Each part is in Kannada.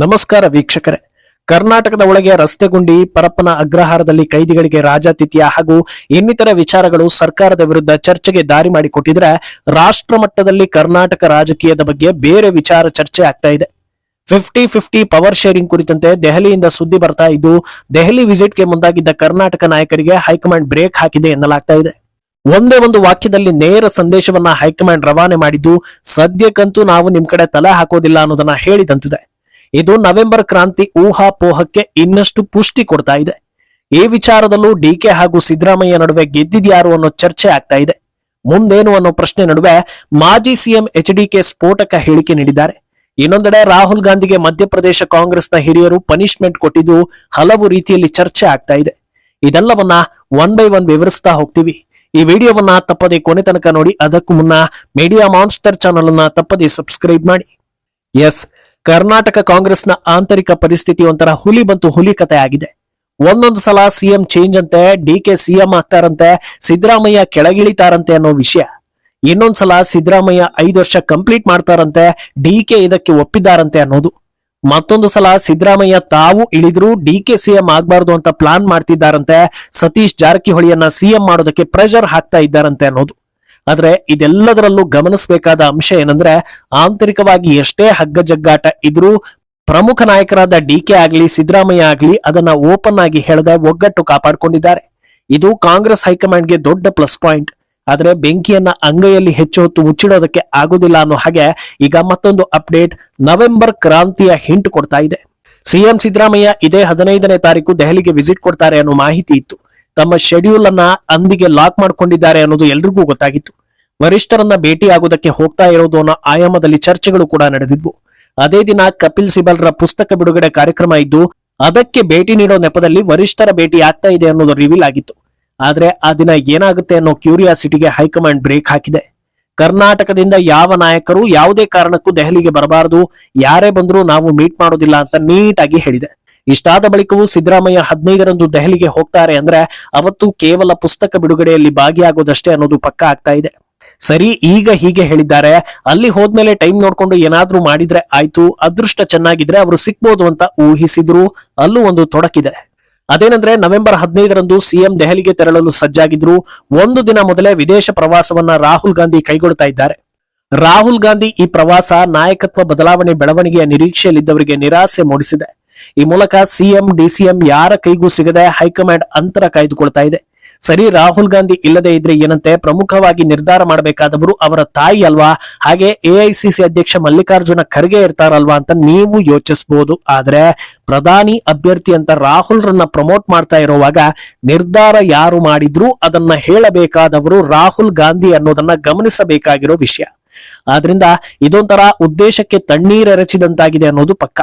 ನಮಸ್ಕಾರ ವೀಕ್ಷಕರೇ. ಕರ್ನಾಟಕದ ಒಳಗೆ ರಸ್ತೆ ಗುಂಡಿ, ಪರಪ್ಪನ ಅಗ್ರಹಾರದಲ್ಲಿ ಕೈದಿಗಳಿಗೆ ರಾಜಾತಿಥ್ಯ ಹಾಗೂ ಇನ್ನಿತರ ವಿಚಾರಗಳು ಸರ್ಕಾರದ ವಿರುದ್ಧ ಚರ್ಚೆಗೆ ದಾರಿ ಮಾಡಿಕೊಟ್ಟಿದ್ರೆ ರಾಷ್ಟ್ರ ಮಟ್ಟದಲ್ಲಿ ಕರ್ನಾಟಕ ರಾಜಕೀಯದ ಬಗ್ಗೆ ಬೇರೆ ವಿಚಾರ ಚರ್ಚೆ ಆಗ್ತಾ ಇದೆ. ಫಿಫ್ಟಿ ಫಿಫ್ಟಿ ಪವರ್ ಶೇರಿಂಗ್ ಕುರಿತಂತೆ ದೆಹಲಿಯಿಂದ ಸುದ್ದಿ ಬರ್ತಾ ಇದ್ದು, ದೆಹಲಿ ವಿಸಿಟ್ಗೆ ಮುಂದಾಗಿದ್ದ ಕರ್ನಾಟಕ ನಾಯಕರಿಗೆ ಹೈಕಮಾಂಡ್ ಬ್ರೇಕ್ ಹಾಕಿದೆ ಎನ್ನಲಾಗ್ತಾ ಇದೆ. ಒಂದೇ ಒಂದು ವಾಕ್ಯದಲ್ಲಿ ನೇರ ಸಂದೇಶವನ್ನ ಹೈಕಮಾಂಡ್ ರವಾನೆ ಮಾಡಿದ್ದು, ಸದ್ಯಕ್ಕಂತೂ ನಾವು ನಿಮ್ ಕಡೆ ತಲೆ ಹಾಕೋದಿಲ್ಲ ಅನ್ನೋದನ್ನ ಹೇಳಿದಂತಿದೆ. ಇದು ನವೆಂಬರ್ ಕ್ರಾಂತಿ ಊಹಾಪೋಹಕ್ಕೆ ಇನ್ನಷ್ಟು ಪುಷ್ಟಿ ಕೊಡ್ತಾ ಇದೆ. ಈ ವಿಚಾರದಲ್ಲೂ ಡಿಕೆ ಹಾಗೂ ಸಿದ್ದರಾಮಯ್ಯ ನಡುವೆ ಗೆದ್ದಿದ್ಯಾರು ಅನ್ನೋ ಚರ್ಚೆ ಆಗ್ತಾ ಇದೆ. ಮುಂದೇನು ಅನ್ನೋ ಪ್ರಶ್ನೆ ನಡುವೆ ಮಾಜಿ ಸಿಎಂ ಎಚ್ ಡಿಕೆ ಸ್ಫೋಟಕ ಹೇಳಿಕೆ ನೀಡಿದ್ದಾರೆ. ಇನ್ನೊಂದೆಡೆ ರಾಹುಲ್ ಗಾಂಧಿಗೆ ಮಧ್ಯಪ್ರದೇಶ ಕಾಂಗ್ರೆಸ್ನ ಹಿರಿಯರು ಪನಿಷ್ಮೆಂಟ್ ಕೊಟ್ಟಿದ್ದು ಹಲವು ರೀತಿಯಲ್ಲಿ ಚರ್ಚೆ ಆಗ್ತಾ ಇದೆ. ಇದೆಲ್ಲವನ್ನ ಒನ್ ಬೈ ಒನ್ ವಿವರಿಸ್ತಾ ಹೋಗ್ತೀವಿ. ಈ ವಿಡಿಯೋವನ್ನ ತಪ್ಪದೆ ಕೊನೆ ತನಕ ನೋಡಿ, ಅದಕ್ಕೂ ಮುನ್ನ ಮೀಡಿಯಾ ಮಾನ್ಸ್ಟರ್ ಚಾನಲ್ ಅನ್ನ ತಪ್ಪದೆ ಸಬ್ಸ್ಕ್ರೈಬ್ ಮಾಡಿ. ಎಸ್ ಕರ್ನಾಟಕ ಕಾಂಗ್ರೆಸ್ನ ಆಂತರಿಕ ಪರಿಸ್ಥಿತಿ ಒಂಥರ ಹುಲಿ ಬಂತು ಹುಲಿ ಕತೆ ಆಗಿದೆ ಒಂದೊಂದು ಸಲ ಸಿಎಂ ಚೇಂಜ್ ಅಂತೆ, ಡಿ ಕೆ ಸಿಎಂ ಆಗ್ತಾರಂತೆ, ಸಿದ್ದರಾಮಯ್ಯ ಕೆಳಗಿಳಿತಾರಂತೆ ಅನ್ನೋ ವಿಷಯ. ಇನ್ನೊಂದ್ಸಲ ಸಿದ್ದರಾಮಯ್ಯ ಐದು ವರ್ಷ ಕಂಪ್ಲೀಟ್ ಮಾಡ್ತಾರಂತೆ, ಡಿ ಕೆ ಇದಕ್ಕೆ ಒಪ್ಪಿದ್ದಾರಂತೆ ಅನ್ನೋದು. ಮತ್ತೊಂದು ಸಲ ಸಿದ್ದರಾಮಯ್ಯ ತಾವು ಇಳಿದ್ರು ಡಿ ಕೆ ಸಿಎಂ ಆಗ್ಬಾರ್ದು ಅಂತ ಪ್ಲಾನ್ ಮಾಡ್ತಿದ್ದಾರಂತೆ, ಸತೀಶ್ ಜಾರಕಿಹೊಳಿಯನ್ನ ಸಿಎಂ ಮಾಡೋದಕ್ಕೆ ಪ್ರೆಷರ್ ಹಾಕ್ತಾ ಇದ್ದಾರಂತೆ ಅನ್ನೋದು. ಆದ್ರೆ ಇದೆಲ್ಲದರಲ್ಲೂ ಗಮನಿಸಬೇಕಾದ ಅಂಶ ಏನಂದ್ರೆ ಆಂತರಿಕವಾಗಿ ಎಷ್ಟೇ ಹಗ್ಗ ಜಗ್ಗಾಟ ಇದ್ರೂ ಪ್ರಮುಖ ನಾಯಕರಾದ ಡಿ ಕೆ ಆಗ್ಲಿ, ಸಿದ್ದರಾಮಯ್ಯ ಆಗ್ಲಿ ಅದನ್ನ ಓಪನ್ ಆಗಿ ಹೇಳದೆ ಒಗ್ಗಟ್ಟು ಕಾಪಾಡಿಕೊಂಡಿದ್ದಾರೆ. ಇದು ಕಾಂಗ್ರೆಸ್ ಹೈಕಮಾಂಡ್ಗೆ ದೊಡ್ಡ ಪ್ಲಸ್ ಪಾಯಿಂಟ್. ಆದ್ರೆ ಬೆಂಕಿಯನ್ನ ಅಂಗೈಯಲ್ಲಿ ಹೆಚ್ಚು ಹೊತ್ತು ಮುಚ್ಚಿಡೋದಕ್ಕೆ ಆಗುದಿಲ್ಲ ಅನ್ನೋ ಹಾಗೆ ಈಗ ಮತ್ತೊಂದು ಅಪ್ಡೇಟ್ ನವೆಂಬರ್ ಕ್ರಾಂತಿಯ ಹಿಂಟ್ ಕೊಡ್ತಾ ಇದೆ. ಸಿಎಂ ಸಿದ್ದರಾಮಯ್ಯ ಇದೇ ಹದಿನೈದನೇ ತಾರೀಕು ದೆಹಲಿಗೆ ವಿಸಿಟ್ ಕೊಡ್ತಾರೆ ಅನ್ನೋ ಮಾಹಿತಿ ಇತ್ತು. ತಮ್ಮ ಶೆಡ್ಯೂಲ್ ಅನ್ನ ಅಂದಿಗೆ ಲಾಕ್ ಮಾಡಿಕೊಂಡಿದ್ದಾರೆ ಅನ್ನೋದು ಎಲ್ರಿಗೂ ಗೊತ್ತಾಗಿತ್ತು. ವರಿಷ್ಠರನ್ನ ಭೇಟಿ ಆಗೋದಕ್ಕೆ ಹೋಗ್ತಾ ಇರೋದು ಅನ್ನೋ ಆಯಾಮದಲ್ಲಿ ಚರ್ಚೆಗಳು ಕೂಡ ನಡೆದಿದ್ವು. ಅದೇ ದಿನ ಕಪಿಲ್ ಸಿಬಲ್ರ ಪುಸ್ತಕ ಬಿಡುಗಡೆ ಕಾರ್ಯಕ್ರಮ ಇದ್ದು, ಅದಕ್ಕೆ ಭೇಟಿ ನೀಡೋ ನೆಪದಲ್ಲಿ ವರಿಷ್ಠರ ಭೇಟಿ ಆಗ್ತಾ ಇದೆ ಅನ್ನೋದು ರಿವೀಲ್ ಆಗಿತ್ತು. ಆದ್ರೆ ಆ ದಿನ ಏನಾಗುತ್ತೆ ಅನ್ನೋ ಕ್ಯೂರಿಯಾಸಿಟಿಗೆ ಹೈಕಮಾಂಡ್ ಬ್ರೇಕ್ ಹಾಕಿದೆ. ಕರ್ನಾಟಕದಿಂದ ಯಾವ ನಾಯಕರು ಯಾವುದೇ ಕಾರಣಕ್ಕೂ ದೆಹಲಿಗೆ ಬರಬಾರದು, ಯಾರೇ ಬಂದರೂ ನಾವು ಮೀಟ್ ಮಾಡೋದಿಲ್ಲ ಅಂತ ನೀಟಾಗಿ ಹೇಳಿದೆ. ಇಷ್ಟಾದ ಬಳಿಕವೂ ಸಿದ್ದರಾಮಯ್ಯ ಹದಿನೈದರಂದು ದೆಹಲಿಗೆ ಹೋಗ್ತಾರೆ ಅಂದ್ರೆ ಅವತ್ತು ಕೇವಲ ಪುಸ್ತಕ ಬಿಡುಗಡೆಯಲ್ಲಿ ಭಾಗಿಯಾಗೋದಷ್ಟೇ ಅನ್ನೋದು ಪಕ್ಕ ಆಗ್ತಾ ಇದೆ. ಸರಿ, ಈಗ ಹೀಗೆ ಹೇಳಿದ್ದಾರೆ. ಅಲ್ಲಿ ಹೋದ್ಮೇಲೆ ಟೈಮ್ ನೋಡ್ಕೊಂಡು ಏನಾದ್ರೂ ಮಾಡಿದ್ರೆ ಆಯ್ತು, ಅದೃಷ್ಟ ಚೆನ್ನಾಗಿದ್ರೆ ಅವರು ಸಿಕ್ಬೋದು ಅಂತ ಊಹಿಸಿದ್ರು, ಅಲ್ಲೂ ಒಂದು ತೊಡಕಿದೆ. ಅದೇನಂದ್ರೆ ನವೆಂಬರ್ ಹದಿನೈದರಂದು ಸಿಎಂ ದೆಹಲಿಗೆ ತೆರಳಲು ಸಜ್ಜಾಗಿದ್ರು. ಒಂದು ದಿನ ಮೊದಲೇ ವಿದೇಶ ಪ್ರವಾಸವನ್ನ ರಾಹುಲ್ ಗಾಂಧಿ ಕೈಗೊಳ್ತಾ ಇದ್ದಾರೆ. ರಾಹುಲ್ ಗಾಂಧಿ ಈ ಪ್ರವಾಸ ನಾಯಕತ್ವ ಬದಲಾವಣೆ ಬೆಳವಣಿಗೆಯ ನಿರೀಕ್ಷೆಯಲ್ಲಿದ್ದವರಿಗೆ ನಿರಾಸೆ ಮೂಡಿಸಿದೆ. ಈ ಮೂಲಕ ಸಿಎಂ, ಡಿಸಿಎಂ ಯಾರ ಕೈಗೂ ಸಿಗದೆ ಹೈಕಮಾಂಡ್ ಅಂತರ ಕಾಯ್ದುಕೊಳ್ತಾ ಇದೆ. ಸರಿ, ರಾಹುಲ್ ಗಾಂಧಿ ಇಲ್ಲದೆ ಇದ್ರೆ ಏನಂತೆ? ಪ್ರಮುಖವಾಗಿ ನಿರ್ಧಾರ ಮಾಡಬೇಕಾದವರು ಅವರ ತಾಯಿ ಅಲ್ವಾ? ಹಾಗೆ ಎಐಸಿಸಿ ಅಧ್ಯಕ್ಷ ಮಲ್ಲಿಕಾರ್ಜುನ ಖರ್ಗೆ ಇರ್ತಾರಲ್ವಾ ಅಂತ ನೀವು ಯೋಚಿಸಬಹುದು ಆದ್ರೆ ಪ್ರಧಾನಿ ಅಭ್ಯರ್ಥಿ ಅಂತ ರಾಹುಲ್ ರನ್ನ ಪ್ರಮೋಟ್ ಮಾಡ್ತಾ ಇರುವಾಗ ನಿರ್ಧಾರ ಯಾರು ಮಾಡಿದ್ರು ಅದನ್ನ ಹೇಳಬೇಕಾದವರು ರಾಹುಲ್ ಗಾಂಧಿ ಅನ್ನೋದನ್ನ ಗಮನಿಸಬೇಕಾಗಿರೋ ವಿಷಯ. ಆದ್ರಿಂದ ಇದೊಂಥರ ಉದ್ದೇಶಕ್ಕೆ ತಣ್ಣೀರೆರಚಿದಂತಾಗಿದೆ ಅನ್ನೋದು ಪಕ್ಕ.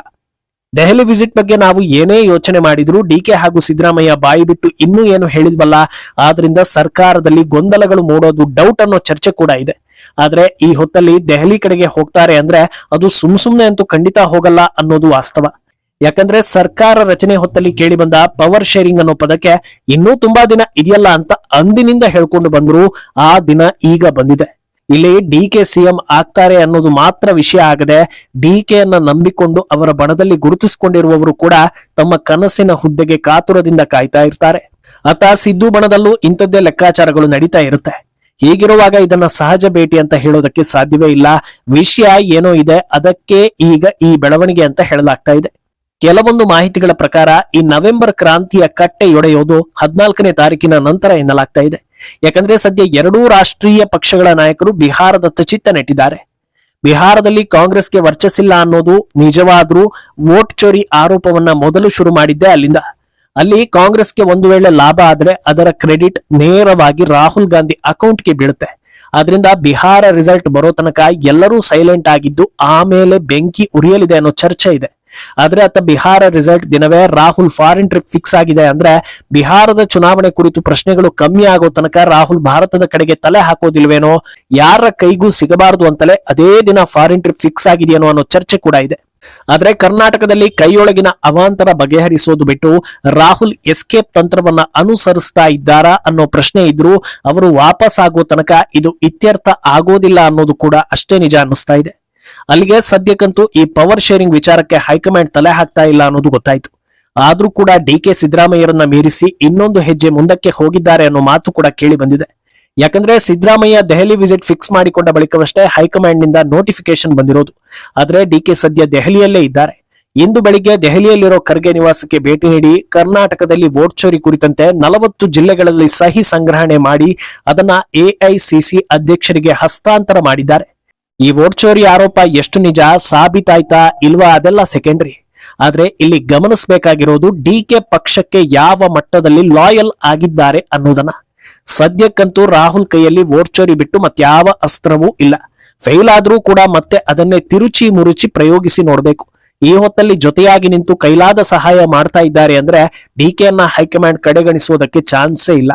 ದೆಹಲಿ ವಿಸಿಟ್ ಬಗ್ಗೆ ನಾವು ಏನೇ ಯೋಚನೆ ಮಾಡಿದ್ರು ಡಿಕೆ ಹಾಗೂ ಸಿದ್ದರಾಮಯ್ಯ ಬಾಯಿ ಬಿಟ್ಟು ಇನ್ನೂ ಏನು ಹೇಳಿದ್ವಲ್ಲ ಆದ್ರಿಂದ ಸರ್ಕಾರದಲ್ಲಿ ಗೊಂದಲಗಳು ಮೂಡೋದು ಡೌಟ್ ಅನ್ನೋ ಚರ್ಚೆ ಕೂಡ ಇದೆ. ಆದ್ರೆ ಈ ಹೊತ್ತಲ್ಲಿ ದೆಹಲಿ ಕಡೆಗೆ ಹೋಗ್ತಾರೆ ಅಂದ್ರೆ ಅದು ಸುಮ್ ಸುಮ್ನೆ ಅಂತೂ ಖಂಡಿತ ಹೋಗಲ್ಲ ಅನ್ನೋದು ವಾಸ್ತವ. ಯಾಕಂದ್ರೆ ಸರ್ಕಾರ ರಚನೆ ಹೊತ್ತಲ್ಲಿ ಕೇಳಿ ಬಂದ ಪವರ್ ಶೇರಿಂಗ್ ಅನ್ನೋ ಪದಕ್ಕೆ ಇನ್ನೂ ತುಂಬಾ ದಿನ ಇದೆಯಲ್ಲ ಅಂತ ಅಂದಿನಿಂದ ಹೇಳ್ಕೊಂಡು ಬಂದ್ರು. ಆ ದಿನ ಈಗ ಬಂದಿದೆ. ಇಲ್ಲಿ ಡಿ ಕೆ ಸಿಎಂ ಆಗ್ತಾರೆ ಅನ್ನೋದು ಮಾತ್ರ ವಿಷಯ ಆಗದೆ ಡಿ ಕೆ ಅನ್ನ ನಂಬಿಕೊಂಡು ಅವರ ಬಣದಲ್ಲಿ ಗುರುತಿಸಿಕೊಂಡಿರುವವರು ಕೂಡ ತಮ್ಮ ಕನಸಿನ ಹುದ್ದೆಗೆ ಕಾತುರದಿಂದ ಕಾಯ್ತಾ ಇರ್ತಾರೆ. ಅತ ಸಿದ್ದು ಬಣದಲ್ಲೂ ಇಂಥದ್ದೇ ಲೆಕ್ಕಾಚಾರಗಳು ನಡೀತಾ ಇರುತ್ತೆ. ಹೀಗಿರುವಾಗ ಇದನ್ನ ಸಹಜ ಭೇಟಿ ಅಂತ ಹೇಳೋದಕ್ಕೆ ಸಾಧ್ಯವೇ ಇಲ್ಲ. ವಿಷಯ ಏನೋ ಇದೆ, ಅದಕ್ಕೆ ಈಗ ಈ ಬೆಳವಣಿಗೆ ಅಂತ ಹೇಳಲಾಗ್ತಾ ಇದೆ. ಕೆಲವೊಂದು ಮಾಹಿತಿಗಳ ಪ್ರಕಾರ ಈ ನವೆಂಬರ್ ಕ್ರಾಂತಿಯ ಕಟ್ಟೆ ಒಡೆಯೋದು ಹದಿನಾಲ್ಕನೇ ತಾರೀಕಿನ ನಂತರ ಎನ್ನಲಾಗ್ತಾ ಇದೆ. ಯಾಕಂದ್ರೆ ಸದ್ಯ ಎರಡೂ ರಾಷ್ಟ್ರೀಯ ಪಕ್ಷಗಳ ನಾಯಕರು ಬಿಹಾರದತ್ತ ಚಿತ್ತ ನೆಟ್ಟಿದ್ದಾರೆ. ಬಿಹಾರದಲ್ಲಿ ಕಾಂಗ್ರೆಸ್ಗೆ ವರ್ಚಸ್ಸಿಲ್ಲ ಅನ್ನೋದು ನಿಜವಾದ್ರೂ ವೋಟ್ ಚೋರಿ ಆರೋಪವನ್ನ ಮೊದಲು ಶುರು ಮಾಡಿದ್ದೆ ಅಲ್ಲಿಂದ. ಅಲ್ಲಿ ಕಾಂಗ್ರೆಸ್ಗೆ ಒಂದು ವೇಳೆ ಲಾಭ ಆದ್ರೆ ಅದರ ಕ್ರೆಡಿಟ್ ನೇರವಾಗಿ ರಾಹುಲ್ ಗಾಂಧಿ ಅಕೌಂಟ್ಗೆ ಬೀಳುತ್ತೆ. ಆದ್ರಿಂದ ಬಿಹಾರ ರಿಸಲ್ಟ್ ಬರೋ ತನಕ ಎಲ್ಲರೂ ಸೈಲೆಂಟ್ ಆಗಿದ್ದು ಆಮೇಲೆ ಬೆಂಕಿ ಉರಿಯಲಿದೆ ಅನ್ನೋ ಚರ್ಚೆ ಇದೆ. ಆದ್ರೆ ಅತ್ತ ಬಿಹಾರ ರಿಸಲ್ಟ್ ದಿನವೇ ರಾಹುಲ್ ಫಾರಿನ್ ಟ್ರಿಪ್ ಫಿಕ್ಸ್ ಆಗಿದೆ ಅಂದ್ರೆ ಬಿಹಾರದ ಚುನಾವಣೆ ಕುರಿತು ಪ್ರಶ್ನೆಗಳು ಕಮ್ಮಿ ಆಗೋ ತನಕ ರಾಹುಲ್ ಭಾರತದ ಕಡೆಗೆ ತಲೆ ಹಾಕೋದಿಲ್ವೇನೋ, ಯಾರ ಕೈಗೂ ಸಿಗಬಾರದು ಅಂತಲೇ ಅದೇ ದಿನ ಫಾರಿನ್ ಟ್ರಿಪ್ ಫಿಕ್ಸ್ ಆಗಿದೆಯೇನೋ ಅನ್ನೋ ಚರ್ಚೆ ಕೂಡ ಇದೆ. ಆದ್ರೆ ಕರ್ನಾಟಕದಲ್ಲಿ ಕೈಯೊಳಗಿನ ಅವಾಂತರ ಬಗೆಹರಿಸೋದು ಬಿಟ್ಟು ರಾಹುಲ್ ಎಸ್ಕೇಪ್ ತಂತ್ರವನ್ನ ಅನುಸರಿಸ್ತಾ ಇದ್ದಾರಾ ಅನ್ನೋ ಪ್ರಶ್ನೆ ಇದ್ರು ಅವರು ವಾಪಸ್ ಆಗೋ ತನಕ ಇದು ಇತ್ಯರ್ಥ ಆಗೋದಿಲ್ಲ ಅನ್ನೋದು ಕೂಡ ಅಷ್ಟೇ ನಿಜ ಅನ್ನಿಸ್ತಾ ಇದೆ. ಅಲ್ಲಿಗೆ ಸದ್ಯಕ್ಕಂತೂ ಈ ಪವರ್ ಶೇರಿಂಗ್ ವಿಚಾರಕ್ಕೆ ಹೈಕಮಾಂಡ್ ತಲೆ ಹಾಕ್ತಾ ಇಲ್ಲ ಅನ್ನೋದು ಗೊತ್ತಾಯ್ತು. ಆದ್ರೂ ಕೂಡ ಡಿ ಕೆ ಸಿದ್ದರಾಮಯ್ಯರನ್ನ ಮೀರಿಸಿ ಇನ್ನೊಂದು ಹೆಜ್ಜೆ ಮುಂದಕ್ಕೆ ಹೋಗಿದ್ದಾರೆ ಅನ್ನೋ ಮಾತು ಕೂಡ ಕೇಳಿ ಬಂದಿದೆ. ಯಾಕಂದ್ರೆ ಸಿದ್ದರಾಮಯ್ಯ ದೆಹಲಿ ವಿಸಿಟ್ ಫಿಕ್ಸ್ ಮಾಡಿಕೊಂಡ ಬಳಿಕವಷ್ಟೇ ಹೈಕಮಾಂಡ್ನಿಂದ ನೋಟಿಫಿಕೇಶನ್ ಬಂದಿರೋದು. ಆದ್ರೆ ಡಿ ಕೆ ಸದ್ಯ ದೆಹಲಿಯಲ್ಲೇ ಇದ್ದಾರೆ. ಇಂದು ಬೆಳಿಗ್ಗೆ ದೆಹಲಿಯಲ್ಲಿರೋ ಖರ್ಗೆ ನಿವಾಸಕ್ಕೆ ಭೇಟಿ ನೀಡಿ ಕರ್ನಾಟಕದಲ್ಲಿ ವೋಟ್ ಚೋರಿ ಕುರಿತಂತೆ ನಲವತ್ತು ಜಿಲ್ಲೆಗಳಲ್ಲಿ ಸಹಿ ಸಂಗ್ರಹಣೆ ಮಾಡಿ ಅದನ್ನ ಎಐಸಿಸಿ ಅಧ್ಯಕ್ಷರಿಗೆ ಹಸ್ತಾಂತರ ಮಾಡಿದ್ದಾರೆ. ಈ ವೋಟ್ ಚೋರಿ ಆರೋಪ ಎಷ್ಟು ನಿಜ ಸಾಬೀತಾಯ್ತಾ ಇಲ್ವಾ ಅದೆಲ್ಲ ಸೆಕೆಂಡ್ರಿ ಆದ್ರೆ ಇಲ್ಲಿ ಗಮನಿಸಬೇಕಾಗಿರೋದು ಡಿ ಕೆ ಪಕ್ಷಕ್ಕೆ ಯಾವ ಮಟ್ಟದಲ್ಲಿ ಲಾಯಲ್ ಆಗಿದ್ದಾರೆ ಅನ್ನೋದನ್ನ. ಸದ್ಯಕ್ಕಂತೂ ರಾಹುಲ್ ಕೈಯಲ್ಲಿ ವೋಟ್ ಚೋರಿ ಬಿಟ್ಟು ಮತ್ಯಾವ ಅಸ್ತ್ರವೂ ಇಲ್ಲ. ಫೇಲ್ ಆದ್ರೂ ಕೂಡ ಮತ್ತೆ ಅದನ್ನೇ ತಿರುಚಿ ಮುರುಚಿ ಪ್ರಯೋಗಿಸಿ ನೋಡ್ಬೇಕು. ಈ ಹೊತ್ತಲ್ಲಿ ಜೊತೆಯಾಗಿ ನಿಂತು ಕೈಲಾದ ಸಹಾಯ ಮಾಡ್ತಾ ಇದ್ದಾರೆ ಅಂದ್ರೆ ಡಿ ಕೆ ಅನ್ನ ಹೈಕಮಾಂಡ್ ಕಡೆಗಣಿಸುವುದಕ್ಕೆ ಚಾನ್ಸೇ ಇಲ್ಲ.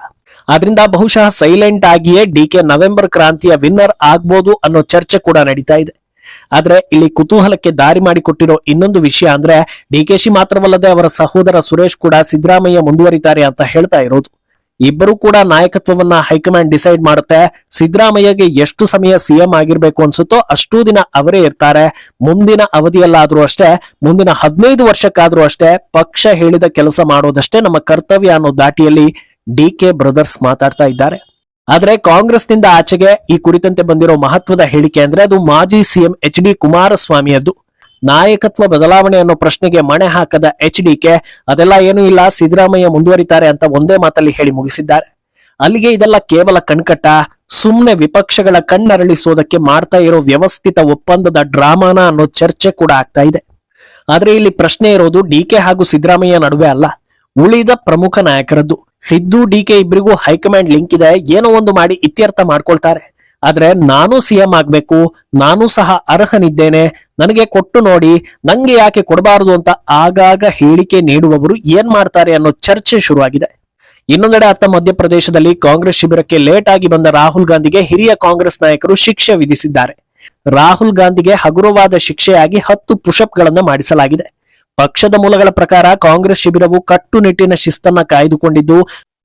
ಆದ್ರಿಂದ ಬಹುಶಃ ಸೈಲೆಂಟ್ ಆಗಿಯೇ ಡಿ ಕೆ ನವೆಂಬರ್ ಕ್ರಾಂತಿಯ ವಿನ್ನರ್ ಆಗ್ಬೋದು ಅನ್ನೋ ಚರ್ಚೆ ಕೂಡ ನಡೀತಾ ಇದೆ. ಆದ್ರೆ ಇಲ್ಲಿ ಕುತೂಹಲಕ್ಕೆ ದಾರಿ ಮಾಡಿಕೊಟ್ಟಿರೋ ಇನ್ನೊಂದು ವಿಷಯ ಅಂದ್ರೆ ಡಿ ಕೆ ಶಿ ಮಾತ್ರವಲ್ಲದೆ ಅವರ ಸಹೋದರ ಸುರೇಶ್ ಕೂಡ ಸಿದ್ದರಾಮಯ್ಯ ಮುಂದುವರಿತಾರೆ ಅಂತ ಹೇಳ್ತಾ ಇರೋದು. ಇಬ್ಬರು ಕೂಡ ನಾಯಕತ್ವವನ್ನ ಹೈಕಮಾಂಡ್ ಡಿಸೈಡ್ ಮಾಡುತ್ತೆ. ಸಿದ್ದರಾಮಯ್ಯಗೆ ಎಷ್ಟು ಸಮಯ ಸಿಎಂ ಆಗಿರ್ಬೇಕು ಅನ್ಸುತ್ತೋ ಅಷ್ಟೂ ದಿನ ಅವರೇ ಇರ್ತಾರೆ. ಮುಂದಿನ ಅವಧಿಯಲ್ಲಾದ್ರೂ ಅಷ್ಟೇ, ಮುಂದಿನ ಹದಿನೈದು ವರ್ಷಕ್ಕಾದ್ರೂ ಅಷ್ಟೇ ಪಕ್ಷ ಹೇಳಿದ ಕೆಲಸ ಮಾಡೋದಷ್ಟೇ ನಮ್ಮ ಕರ್ತವ್ಯ ಅನ್ನೋ ದಾಟಿಯಲ್ಲಿ ಡಿ ಕೆ ಬ್ರದರ್ಸ್ ಮಾತಾಡ್ತಾ ಇದ್ದಾರೆ. ಆದ್ರೆ ಕಾಂಗ್ರೆಸ್ನಿಂದ ಆಚೆಗೆ ಈ ಕುರಿತಂತೆ ಬಂದಿರೋ ಮಹತ್ವದ ಹೇಳಿಕೆ ಅಂದ್ರೆ ಅದು ಮಾಜಿ ಸಿಎಂ ಎಚ್ ಡಿ ಕುಮಾರಸ್ವಾಮಿಯದ್ದು. ನಾಯಕತ್ವ ಬದಲಾವಣೆ ಅನ್ನೋ ಪ್ರಶ್ನೆಗೆ ಮಣೆ ಹಾಕದ ಎಚ್ ಡಿಕೆ ಅದೆಲ್ಲ ಏನೂ ಇಲ್ಲ, ಸಿದ್ದರಾಮಯ್ಯ ಮುಂದುವರಿತಾರೆ ಅಂತ ಒಂದೇ ಮಾತಲ್ಲಿ ಹೇಳಿ ಮುಗಿಸಿದ್ದಾರೆ. ಅಲ್ಲಿಗೆ ಇದೆಲ್ಲ ಕೇವಲ ಕಣ್ಕಟ್ಟ ಸುಮ್ಮನೆ ವಿಪಕ್ಷಗಳ ಕಣ್ಣರಳಿಸೋದಕ್ಕೆ ಮಾಡ್ತಾ ಇರೋ ವ್ಯವಸ್ಥಿತ ಒಪ್ಪಂದದ ಡ್ರಾಮಾನ ಅನ್ನೋ ಚರ್ಚೆ ಕೂಡ ಆಗ್ತಾ ಇದೆ. ಆದ್ರೆ ಇಲ್ಲಿ ಪ್ರಶ್ನೆ ಇರೋದು ಡಿಕೆ ಹಾಗೂ ಸಿದ್ದರಾಮಯ್ಯ ನಡುವೆ ಅಲ್ಲ, ಉಳಿದ ಪ್ರಮುಖ ನಾಯಕರದ್ದು. ಸಿದ್ದು ಡಿಕೆ ಇಬ್ಬರಿಗೂ ಹೈಕಮಾಂಡ್ ಲಿಂಕ್ ಇದೆ. ಏನೋ ಒಂದು ಮಾಡಿ ಇತ್ಯರ್ಥ ಮಾಡ್ಕೊಳ್ತಾರೆ. ಆದ್ರೆ ನಾನು ಸಿಎಂ ಆಗ್ಬೇಕು, ನಾನು ಸಹ ಅರ್ಹನಿದ್ದೇನೆ. ನನಗೆ ಕೊಟ್ಟು ನೋಡಿ, ನಂಗೆ ಯಾಕೆ ಕೊಡಬಾರದು ಅಂತ ಆಗಾಗ ಹೇಳಿಕೆ ನೀಡುವವರು ಏನ್ ಮಾಡ್ತಾರೆ ಅನ್ನೋ ಚರ್ಚೆ ಶುರುವಾಗಿದೆ. ಇನ್ನೊಂದೆಡೆ ಅತ್ತ ಮಧ್ಯಪ್ರದೇಶದಲ್ಲಿ ಕಾಂಗ್ರೆಸ್ ಶಿಬಿರಕ್ಕೆ ಲೇಟ್ ಆಗಿ ಬಂದ ರಾಹುಲ್ ಗಾಂಧಿಗೆ ಹಿರಿಯ ಕಾಂಗ್ರೆಸ್ ನಾಯಕರು ಶಿಕ್ಷೆ ವಿಧಿಸಿದ್ದಾರೆ. ರಾಹುಲ್ ಗಾಂಧಿಗೆ ಹಗುರವಾದ ಶಿಕ್ಷೆಯಾಗಿ ಹತ್ತು ಪುಷಪ್ಗಳನ್ನು ಮಾಡಿಸಲಾಗಿದೆ. ಪಕ್ಷದ ಮೂಲಗಳ ಪ್ರಕಾರ ಕಾಂಗ್ರೆಸ್ ಶಿಬಿರವು ಕಟ್ಟುನಿಟ್ಟಿನ ಶಿಸ್ತನ್ನ ಕಾಯ್ದುಕೊಂಡಿದ್ದು,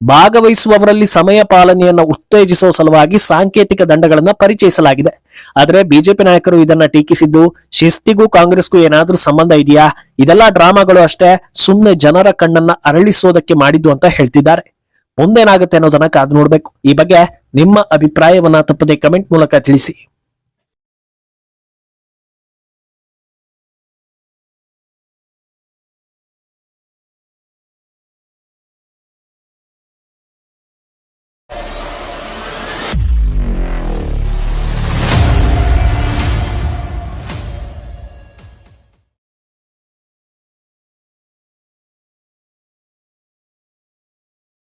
ಭಾಗವಹಿಸುವವರಲ್ಲಿ ಸಮಯ ಪಾಲನೆಯನ್ನು ಉತ್ತೇಜಿಸುವ ಸಲುವಾಗಿ ಸಾಂಕೇತಿಕ ದಂಡಗಳನ್ನು ಪರಿಚಯಿಸಲಾಗಿದೆ. ಆದರೆ ಬಿಜೆಪಿ ನಾಯಕರು ಇದನ್ನ ಟೀಕಿಸಿದ್ದು, ಶಿಸ್ತಿಗೂ ಕಾಂಗ್ರೆಸ್ಗೂ ಏನಾದರೂ ಸಂಬಂಧ ಇದೆಯಾ? ಇದೆಲ್ಲ ಡ್ರಾಮಾಗಳು ಅಷ್ಟೇ ಸುಮ್ಮನೆ ಜನರ ಕಣ್ಣನ್ನ ಅರಳಿಸೋದಕ್ಕೆ ಮಾಡಿದ್ದು ಅಂತ ಹೇಳ್ತಿದ್ದಾರೆ. ಮುಂದೇನಾಗುತ್ತೆ ಅನ್ನೋದನ್ನ ಕಾದು ನೋಡ್ಬೇಕು. ಈ ಬಗ್ಗೆ ನಿಮ್ಮ ಅಭಿಪ್ರಾಯವನ್ನ ತಪ್ಪದೆ ಕಮೆಂಟ್ ಮೂಲಕ ತಿಳಿಸಿ.